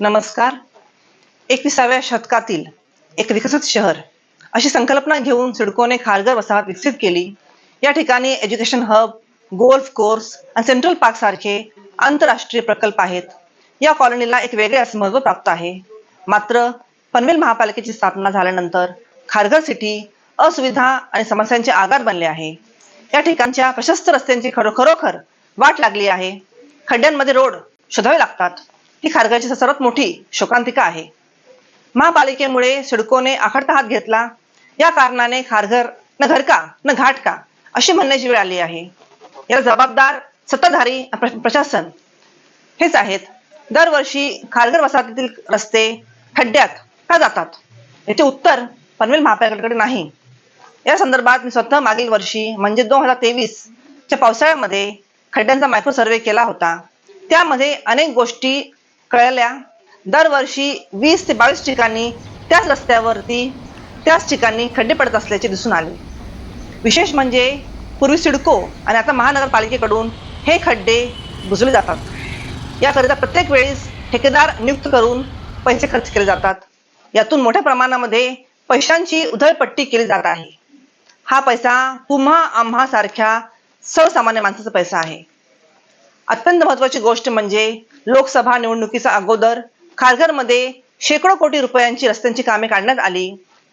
नमस्कार. एकविसाव्या शतकातील एक विकसित शहर अशी संकल्पना घेऊन सिडकोने खारघर वसाहत विकसित केली. या ठिकाणी एज्युकेशन हब गोल्फ कोर्स आणि सेंट्रल पार्क सारखे आंतरराष्ट्रीय प्रकल्प आहेत. या कॉलनीला एक वेगळे असे महत्त्व प्राप्त आहे. मात्र पनवेल महापालिकेची स्थापना झाल्यानंतर खारघर सिटी असुविधा आणि समस्यांचे आगार बनले आहे. या ठिकाणच्या प्रशस्त रस्त्यांची खरो खरोखर वाट लागली आहे. खड्ड्यांमध्ये रोड शोधावे लागतात. ही खारघरची सर्वात मोठी शोकांतिका आहे. महापालिकेमुळे सिडकोने आखडता हात घेतला. या कारणाने खारघर न घर का न घाट का अशी म्हणण्याची वेळ आली आहे. याला जबाबदार सत्ताधारी प्रशासन हेच आहेत. दरवर्षी खारघर वसाहतीतील रस्ते खड्ड्यात का जातात? याचे उत्तर पनवेल महापालिकेकडे नाही. या संदर्भात मी स्वतः मागील वर्षी म्हणजे दोन हजार तेवीस च्या पावसाळ्यामध्ये खड्ड्यांचा मायक्रो सर्वे केला होता. त्यामध्ये अनेक गोष्टी कळल्या. दरवर्षी वीस ते बावीस ठिकाणी त्याच रस्त्यावरती त्याच ठिकाणी खड्डे पडत असल्याचे दिसून आले. विशेष म्हणजे पूर्वी सिडको आणि आता महानगरपालिकेकडून हे खड्डे बुजले जातात. याकरिता प्रत्येक वेळेस ठेकेदार नियुक्त करून पैसे खर्च केले जातात. यातून मोठ्या प्रमाणामध्ये पैशांची उधळपट्टी केली जात आहे. हा पैसा पुन्हा आम्हा सारख्या सर्वसामान्य माणसाचा पैसा आहे. अत्यंत महत्वाची गोष्ट म्हणजे लोकसभा निवडणुकीचा अगोदर खारघरमध्ये शेकडो कोटी रुपयांची रस्त्यांची कामे काढण्यात आली.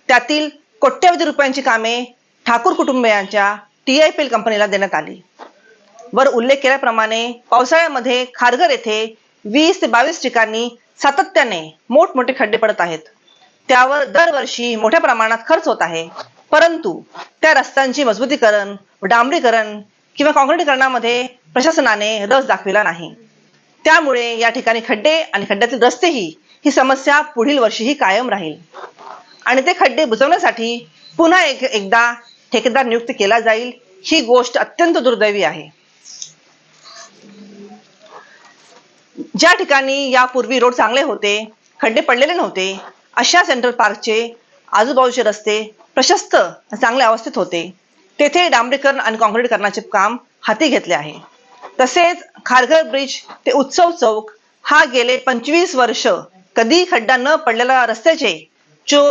त्यातील कोट्यवधी रुपयांची कामे ठाकूर कुटुंबियांच्या टी आय पी एल कंपनीला देण्यात आली. वर उल्लेख केल्याप्रमाणे पावसाळ्यामध्ये खारघर येथे वीस ते बावीस ठिकाणी सातत्याने मोठमोठे खड्डे पडत आहेत. त्यावर दरवर्षी मोठ्या प्रमाणात खर्च होत आहे. परंतु त्या रस्त्यांची मजबूतीकरण डांबरीकरण किंवा काँक्रिटीकरणामध्ये प्रशासनाने रस दाखविला नाही. त्यामुळे या ठिकाणी खड्डे आणि खड्ड्यातील रस्तेही ही समस्या पुढील वर्षीही कायम राहील. आणि ते खड्डे बुजवण्यासाठी पुन्हा एक एकदा ठेकेदार नियुक्त केला जाईल ही गोष्ट अत्यंत दुर्दैवी आहे. ज्या ठिकाणी यापूर्वी रोड चांगले होते खड्डे पडलेले नव्हते अशा सेंट्रल पार्कचे आजूबाजूचे रस्ते प्रशस्त चांगल्या अवस्थेत होते. तेथे डांबरीकरण आणि काँक्रीटकरणाचे काम हाती घेतले आहे. तसेच खारघर ब्रिज ते उत्सव चौक हा गेले पंचवीस वर्ष कधी खड्डा न पडलेला रस्त्याचे चो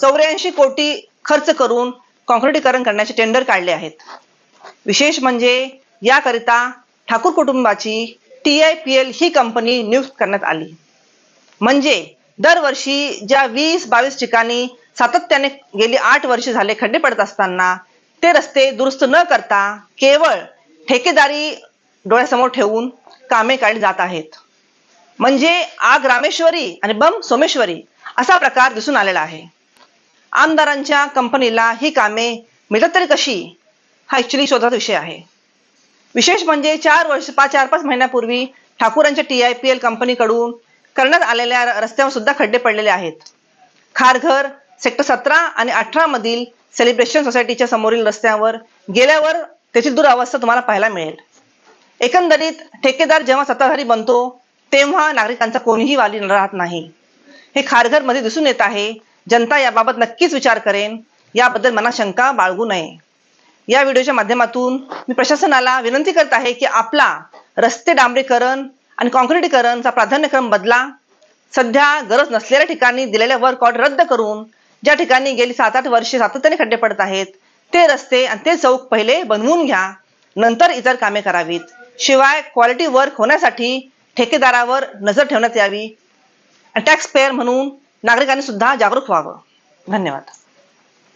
चौऱ्याऐंशी कोटी खर्च करून काँक्रिटीकरण करण्याचे टेंडर काढले आहेत. विशेष म्हणजे याकरिता ठाकूर कुटुंबाची टी आय पी एल ही कंपनी नियुक्त करण्यात आली. म्हणजे दरवर्षी ज्या वीस बावीस ठिकाणी सातत्याने गेली आठ वर्ष झाले खड्डे पडत असताना ते रस्ते दुरुस्त न करता केवळ ठेकेदारी डोळ्यासमोर ठेवून कामे काढली जात आहेत. म्हणजे आग रामेश्वरी आणि बम सोमेश्वरी असा प्रकार दिसून आलेला आहे. आमदारांच्या कंपनीला ही कामे मिळतात तरी कशी? हा ॲक्च्युली शोधाचा विषय आहे. विशेष म्हणजे चार वर्ष पाच चार पाच महिन्यापूर्वी ठाकूरांच्या टी आय पी एल कंपनीकडून करण्यात आलेल्या रस्त्यावर सुद्धा खड्डे पडलेले आहेत. खारघर सेक्टर सतरा आणि अठरा मधील सेलिब्रेशन सोसायटीच्या समोरील रस्त्यावर गेल्यावर त्याची दुरावस्था तुम्हाला पाहायला मिळेल. एकंदरीत ठेकेदार जेव्हा सत्ताधारी बनतो तेव्हा नागरिकांचा कोणीही वाली राहत नाही. हे खारघरमध्ये दिसून येत आहे. जनता याबाबत नक्कीच विचार करेन. याबद्दल मला शंका बाळगू नये. या व्हिडिओच्या माध्यमातून मी प्रशासनाला विनंती करत आहे की आपला रस्ते डांबरीकरण आणि काँक्रीटीकरणचा प्राधान्यक्रम बदला. सध्या गरज नसलेल्या ठिकाणी दिलेल्या वर्क ऑर्डर रद्द करून ज्या ठिकाणी गेली सात आठ वर्षे सातत्याने खड्डे पडत आहेत ते रस्ते आणि ते चौक पहिले बनवून घ्या नंतर इतर कामे करावीत. शिवाय क्वालिटी वर्क होण्यासाठी ठेकेदारावर नजर ठेवण्यात यावी. टॅक्स पेअर म्हणून नागरिकांनी सुद्धा जागरूक व्हावं. धन्यवाद.